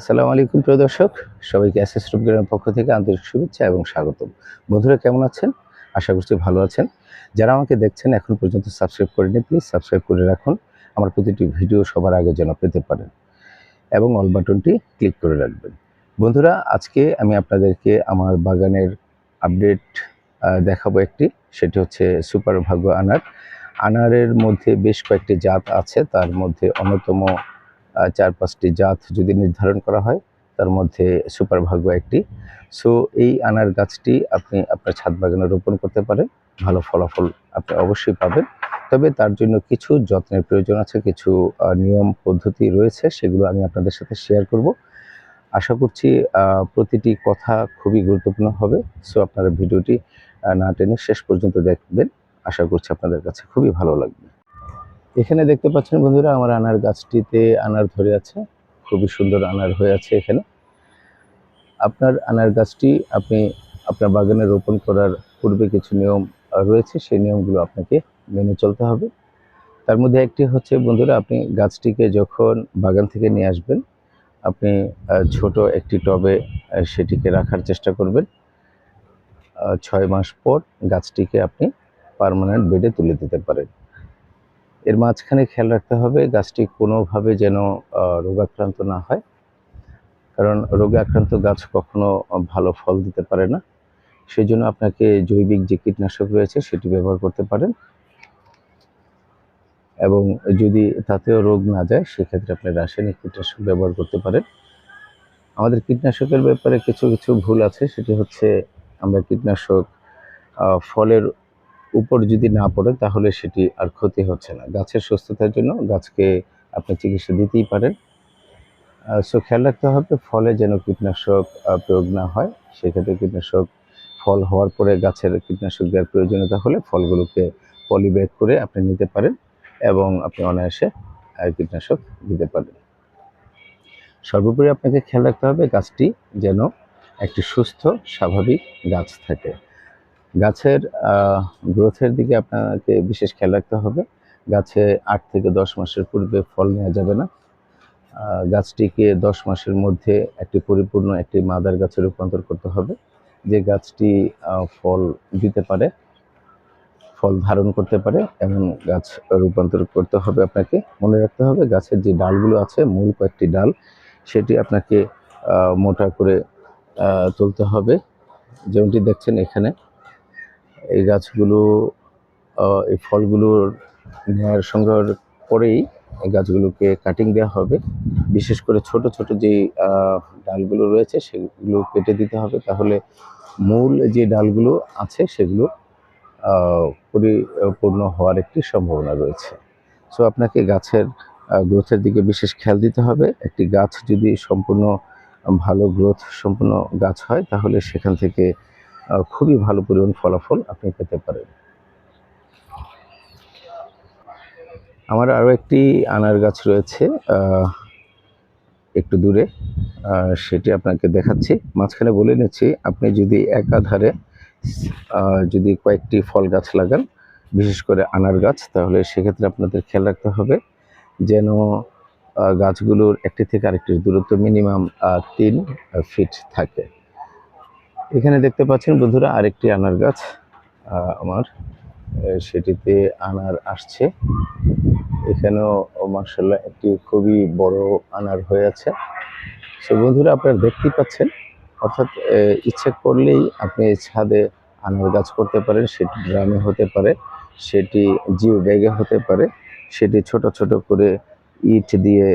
আসসালামু আলাইকুম, প্রিয় দর্শক। সবাইকে এস রূপগ্রামের পক্ষ থেকে আন্তরিক শুভেচ্ছা এবং স্বাগতম। বন্ধুরা, কেমন আছেন? আশা করছি ভালো আছেন। যারা আমাকে দেখছেন এখন পর্যন্ত সাবস্ক্রাইব করেনি প্লিজ সাবস্ক্রাইব করে রাখুন। আমার প্রতিটি ভিডিও সবার আগে যেন পেতে পারেন এবং অল বাটনটি ক্লিক করে রাখবেন। বন্ধুরা, আজকে আমি আপনাদেরকে আমার বাগানের আপডেট দেখাবো একটি। সেটি হচ্ছে সুপার ভাগ্য আনার। আনারের মধ্যে বেশ কয়েকটি জাত আছে। তার মধ্যে অন্যতম চার পাঁচটি জাত যদি নির্ধারণ করা হয়, তার মধ্যে সুপার ভাগ্য একটি। সো এই আনার গাছটি আপনি আপনার ছাদ বাগানে রোপণ করতে পারেন, ভালো ফলাফল আপনি অবশ্যই পাবেন। তবে তার জন্য কিছু যত্নের প্রয়োজন আছে, কিছু নিয়ম, পদ্ধতি রয়েছে, সেগুলো আমি আপনাদের সাথে শেয়ার করব। আশা করছি প্রতিটি কথা খুবই গুরুত্বপূর্ণ হবে। সো আপনারা ভিডিওটি না টেনে শেষ পর্যন্ত দেখবেন। আশা করছি আপনাদের কাছে খুবই ভালো লাগবে। এখানে দেখতে পাচ্ছেন বন্ধুরা, আমার আনার গাছটিতে আনার ধরে আছে। খুবই সুন্দর আনার হয়ে আছে এখানে। আপনার আনার গাছটি আপনি আপনার বাগানে রোপণ করার পূর্বে কিছু নিয়ম রয়েছে, সেই নিয়মগুলো আপনাকে মেনে চলতে হবে। তার মধ্যে একটি হচ্ছে বন্ধুরা, আপনি গাছটিকে যখন বাগান থেকে নিয়ে আসবেন, আপনি ছোট একটি টবে সেটিকে রাখার চেষ্টা করবেন। ছয় মাস পর গাছটিকে আপনি পার্মানেন্ট বেডে তুলে দিতে পারেন। এর মাঝখানে খেয়াল রাখতে হবে গাছটি কোনোভাবে যেন রোগাক্রান্ত না হয়। কারণ রোগে আক্রান্ত গাছ কখনো ভালো ফল দিতে পারে না। সেই জন্য আপনাকে জৈবিক যে কীটনাশক রয়েছে সেটি ব্যবহার করতে পারেন। এবং যদি তাতেও রোগ না যায়, সেক্ষেত্রে আপনি রাসায়নিক কীটনাশক ব্যবহার করতে পারেন। আমাদের কীটনাশকের ব্যাপারে কিছু কিছু ভুল আছে। সেটি হচ্ছে আমরা কীটনাশক ফলের উপর যদি না পড়ে, তাহলে সেটি আর ক্ষতি হচ্ছে না। গাছের সুস্থতার জন্য গাছকে আপনি চিকিৎসা দিতেই পারেন। সো খেয়াল রাখতে হবে, ফলে যেন কীটনাশক প্রয়োগ না হয়। সেক্ষেত্রে কীটনাশক ফল হওয়ার পরে গাছের কীটনাশক দেওয়ার প্রয়োজনীয়তা হলে ফলগুলোকে পলিব্যাগ করে আপনি নিতে পারেন এবং আপনি অনায়াসে কীটনাশক দিতে পারেন সর্বোপরি আপনাকে খেয়াল রাখতে হবে, গাছটি যেন একটি সুস্থ, স্বাভাবিক গাছ থাকে। গাছের গ্রোথের দিকে আপনাকে বিশেষ খেয়াল রাখতে হবে। গাছে আট থেকে দশ মাসের পূর্বে ফল নেওয়া যাবে না। গাছটিকে দশ মাসের মধ্যে একটি পরিপূর্ণ একটি মাদার গাছে রূপান্তর করতে হবে। যে গাছটি ফল দিতে পারে, ফল ধারণ করতে পারে, এমন গাছ রূপান্তর করতে হবে আপনাকে। মনে রাখতে হবে গাছের যে ডালগুলো আছে, মূল কয়েকটি ডাল, সেটি আপনাকে মোটা করে তুলতে হবে। যেমনটি দেখছেন এখানে এই গাছগুলো এই ফলগুলোর নেওয়ার সংগ্রহের পরেই এই গাছগুলোকে কাটিং দেওয়া হবে। বিশেষ করে ছোট ছোট যে ডালগুলো রয়েছে সেগুলো কেটে দিতে হবে। তাহলে মূল যে ডালগুলো আছে সেগুলো পরিপূর্ণ হওয়ার একটি সম্ভাবনা রয়েছে। সো আপনাকে গাছের গ্রোথের দিকে বিশেষ খেয়াল দিতে হবে। একটি গাছ যদি সম্পূর্ণ ভালো গ্রোথ সম্পূর্ণ গাছ হয়, তাহলে সেখান থেকে খুবই ভালো পরিমাণ ফলাফল আপনি পেতে পারেন। আমার আরও একটি আনার গাছ রয়েছে একটু দূরে সেটি আপনাকে দেখাচ্ছি। মাঝখানে বলে নিচ্ছি, আপনি যদি একাধারে যদি কয়েকটি ফল গাছ লাগান, বিশেষ করে আনার গাছ, তাহলে সেক্ষেত্রে আপনাদের খেয়াল রাখতে হবে যেন গাছগুলোর একটি থেকে আরেকটির দূরত্ব মিনিমাম তিন ফিট থাকে। এখানে দেখতে পাচ্ছেন বন্ধুরা আরেকটি আনার গাছ আমার সেটিতে আনার আসছে। এখানেও মার্শাল্লাহ একটি খুবই বড় আনার হয়ে আছে। সো বন্ধুরা আপনারা দেখতেই পাচ্ছেন, অর্থাৎ ইচ্ছে করলেই আপনি ছাদে আনার গাছ করতে পারেন। সেটি ড্রামে হতে পারে, সেটি জিও ব্যাগে হতে পারে, সেটি ছোট ছোট করে ইট দিয়ে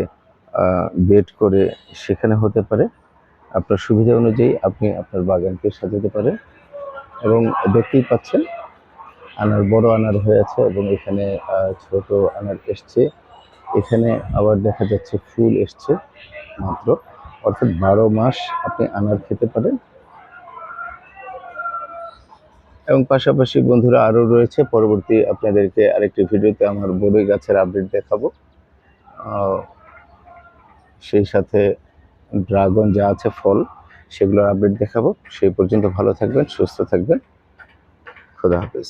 বেড করে সেখানে হতে পারে। আপনার সুবিধা অনুযায়ী আপনি আপনার বাগানকে সাজাতে পারেন এবং দেখতেই পাচ্ছেন, আনার বড় আনার হয়ে আছে এবং এখানে ছোট আনার এসছে। এখানে আবার দেখা যাচ্ছে ফুল এসছে মাত্র। অর্থাৎ বারো মাস আপনি আনার খেতে পারেন। এবং পাশাপাশি বন্ধুরা আরও রয়েছে, পরবর্তী আপনাদেরকে আরেকটি ভিডিওতে আমার বড়ই গাছের আপডেট দেখাবো। সেই সাথে ড্রাগন যা আছে ফল, সেগুলোর আপডেট দেখাবো। সেই পর্যন্ত ভালো থাকবেন, সুস্থ থাকবেন। খোদা হাফেজ।